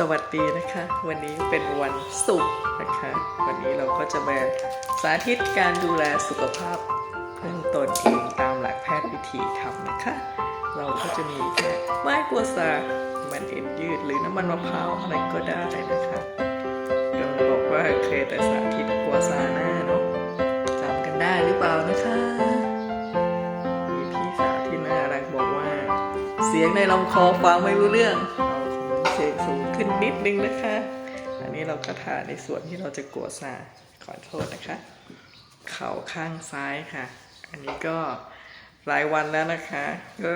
สวัสดีนะคะ วันนี้เป็นวันศุกร์นะคะ วันนี้เราก็จะมาสาธิตการดูแลสุขภาพเบื้องตนเองตามหลักแพทย์วิธีทำนะคะ เราก็จะมีแค่ไม้กัวซามันเอ็นยืดหรือน้ำมันมะพร้าวอะไรก็ได้นะคะก็บอกว่าเคยแต่สาธิตกัวซาหน้าเนาะจำกันได้หรือเปล่านะคะมีพี่สาวที่น่ารักบอกว่า เสียงในลำคอฟังไม่รู้เรื่อง ขึ้นนิดนึงนะคะ อันนี้เราก็ทาในส่วนที่เราจะกัวซาขอโทษนะคะ เข่าข้างซ้ายค่ะ อันนี้ก็หลายวันแล้วนะคะ ก็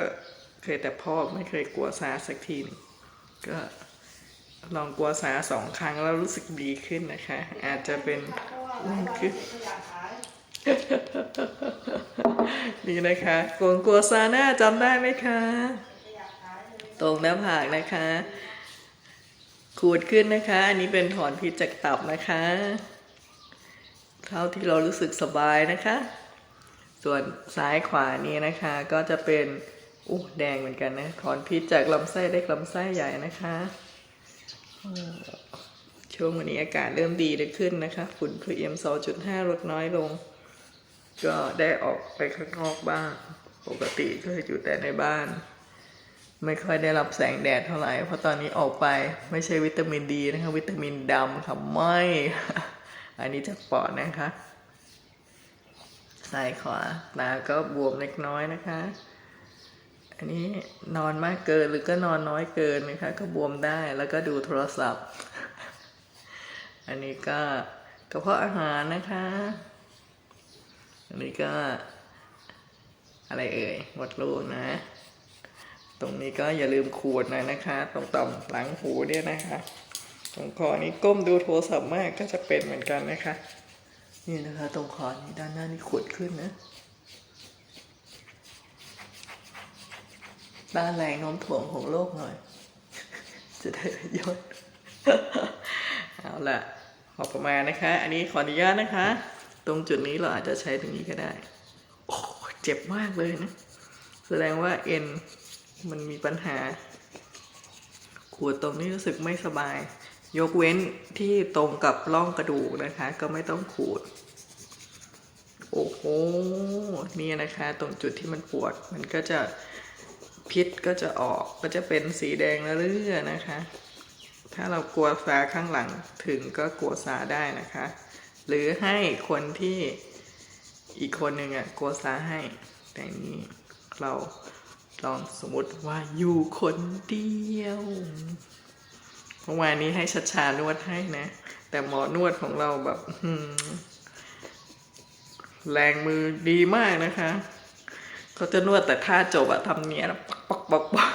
เคยแต่พ่อไม่เคยกัวซาสักทีนึงก็ลองกัวซาสองครั้งแล้วรู้สึกดีขึ้นนะคะ อาจจะเป็นอ้วนขึ้นนี่นะคะกวงกัวซาน่าจำได้ไหมคะ ตรงหน้าผากนะคะ ขูดขึ้นนะคะ อันนี้เป็นถอนพิษจากตับนะคะ เท่าที่เรารู้สึกสบายนะคะ ส่วนซ้ายขวานี้นะคะก็จะเป็นอู้แดงเหมือนกันนะถอนพิษจากลำไส้เล็กลำไส้ใหญ่นะคะช่วงวันนี้อากาศเริ่มดีขึ้นนะคะ ฝุ่น PM 2.5 ลดน้อยลง ก็ได้ออกไปข้างนอกบ้าง ปกติก็อยู่แต่ในบ้าน ไม่ค่อยได้รับแสงแดดเท่าไหร่ เพราะตอนนี้ออกไปไม่ใช่วิตามินดีนะคะวิตามินดำค่ะไม่ อันนี้จากปอดนะคะซ้ายขวาตาก็บวมเล็กน้อยนะคะ อันนี้นอนมากเกินหรือก็นอนน้อยเกินนะคะ ก็บวมได้แล้วก็ดูโทรศัพท์ อันนี้ก็กระเพาะอาหารนะคะ อันนี้ก็อะไรเอ่ยหมดลูกนะ ตรงนี้ก็อย่าลืมขูดหน่อยนะคะ ตรงต่อมหลังหูเนี่ยนะคะ ตรงคอนี้ก้มดูโทรศัพท์มากก็จะเป็นเหมือนกันนะคะ นี่นะคะ ตรงคอนี้ด้านหน้านี่ขูดขึ้นนะด้านแรงโน้มถ่วงของโลกหน่อย จะได้ประโยชน์เอาล่ะพอประมาณนะคะ อันนี้ขออนุญาตนะคะ ตรงจุดนี้เราอาจจะใช้ตรงนี้ก็ได้ โอ้เจ็บมากเลยนะ แสดงว่าเอ็น มันมีปัญหา ขวดตรงนี้รู้สึกไม่สบาย ยกเว้นที่ตรงกับร่องกระดูกนะคะ ก็ไม่ต้องขูด โอ้โหนี่นะคะ ตรงจุดที่มันปวด มันก็จะพิษก็จะออกก็จะเป็นสีแดงเรื่อนะคะ ถ้าเรากลัวซาข้างหลังถึงก็กลัวซาได้นะคะ หรือให้คนที่อีกคนหนึ่งอะกลัวซาให้แต่นี้เรา ลองสมมติว่าอยู่คนเดียวเมื่อวานนี้ให้ชัดชานวดให้นะ แต่หมอนวดของเราแบบแรงมือดีมากนะคะเขาจะนวดแต่ท่าจบอะทำเนี้ยปักปักปักปัก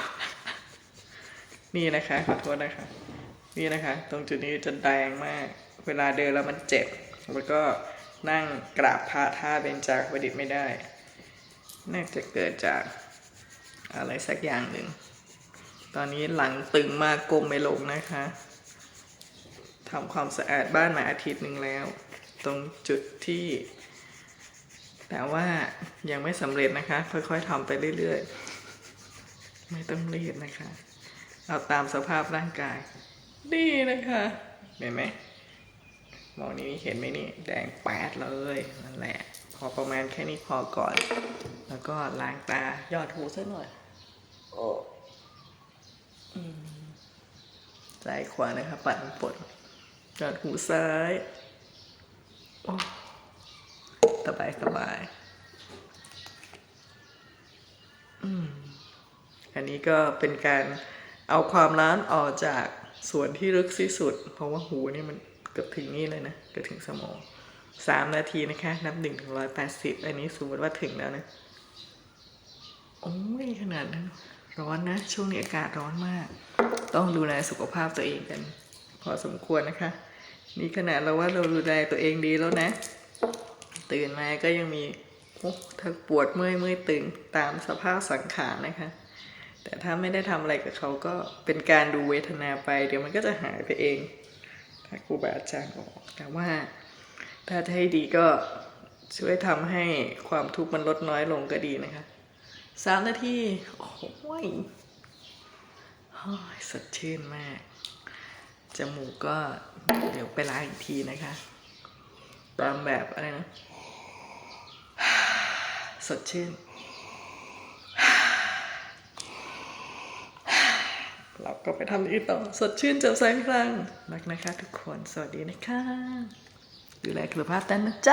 นี่นะคะขอโทษนะคะ นี่นะคะ ตรงจุดนี้จะแดงมาก เวลาเดินแล้วมันเจ็บ แล้วก็นั่งกราบพระท่าเบญจากประดิษฐ์ไม่ได้ น่าจะเกิดจาก อะไรสักอย่างหนึ่ง ตอนนี้หลังตึงมากก้มไม่ลงนะคะทำความสะอาดบ้านมาอาทิตย์หนึ่งแล้ว ตรงจุดที่ แต่ว่ายังไม่สำเร็จนะคะ ค่อยๆทำไปเรื่อยๆ ไม่ต้องรีบนะคะ เอาตามสภาพร่างกายนี่นะคะ เห็นไหมมองนี้เห็นไหมนี่ แดงแปดเลยนั่นแหละ พอประมาณแค่นี้พอก่อน แล้วก็ล้างตายอดหูซะหน่อย โอ้อืมซ้ายขวานะคะปัดน้ำฝนยอดหูซ้ายสบายสบายอันนี้ก็เป็นการเอาความร้อนออกจากส่วนที่ลึกที่สุด เพราะว่าหูนี่มันเกือบถึงนี่เลยนะเกือบถึงสมองสามนาทีนะคะ นับหนึ่งถึงร้อยแปดสิบอันนี้สมมติว่าถึงแล้วนะ โอ้ยขนาดนั้น ร้อนนะ ช่วงนี้อากาศร้อนมาก ต้องดูแลสุขภาพตัวเองกัน พอสมควรนะคะ นี่ขนาดเราว่าเราดูแลตัวเองดีแล้วนะ ตื่นมาก็ยังมีโอ้ทั้งปวดเมื่อยเมื่อยตึงตามสภาพสังขารนะคะ แต่ถ้าไม่ได้ทำอะไรกับเขาก็เป็นการดูเวทนาไป เดี๋ยวมันก็จะหายไปเอง ถ้าครูบาอาจารย์บอกแต่ว่า ถ้าจะให้ดีก็ช่วยทำให้ความทุกข์มันลดน้อยลงก็ดีนะคะ สามนาที โอ้ยโอ้ยสดชื่นมาก จมูกก็เดี๋ยวไปล้างอีกทีนะคะ ตามแบบอะไรนะ สดชื่น เราก็ไปทำอีกต่อ สดชื่นจ่มใสพลังรักนะคะทุกคน สวัสดีนะคะ ดูแลสุขภาพกันนะจ๊ะ